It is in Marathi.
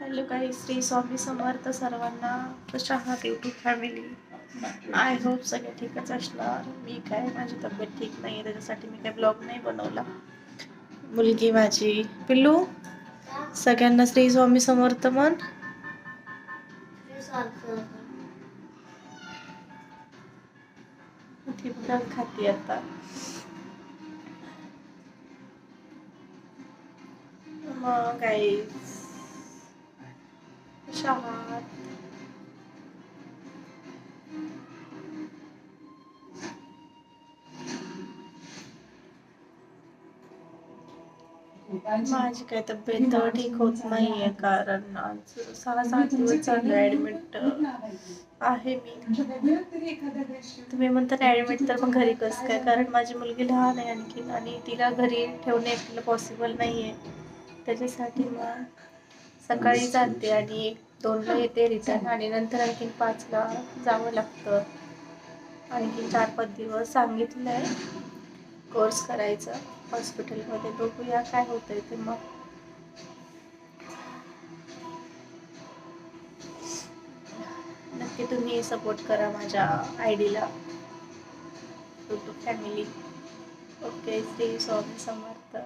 हॅलो काही श्री स्वामी समर्थ सर्वांना कशा आहात युट्यूब फॅमिली आय होप सगळे ठीकच असणार. मी काय? माझी तब्येत ठीक नाही आहे त्याच्यासाठी मी काय ब्लॉग नाही बनवला. मुलगी माझी. पिल्लू सगळ्यांना श्री स्वामी समर्थ मन ती खाती आता. मग काही चार माझी काय तब्येत ठीक होत नाहीये कारण आज सहा सात दिवस चालू ऍडमिट आहे मी. तुम्ही म्हणता ऍडमिट तर मग घरी कसं काय? कारण माझी मुलगी लहान आहे आणखीन आणि तिला घरी ठेवणे आपल्याला पॉसिबल नाहीये. त्याच्यासाठी मग सकाळी जाते आणि एक दोनला येते रिटर्न आणि नंतर आणखीन पाचला जावं लागतं. आणखी चार पाच दिवस सांगितलं आहे कोर्स करायचा हॉस्पिटलमध्ये बघूया काय होतंय ते मग. नक्की तुम्ही सपोर्ट करा माझ्या I Dila YouTube family okay Shri Swami Samarth.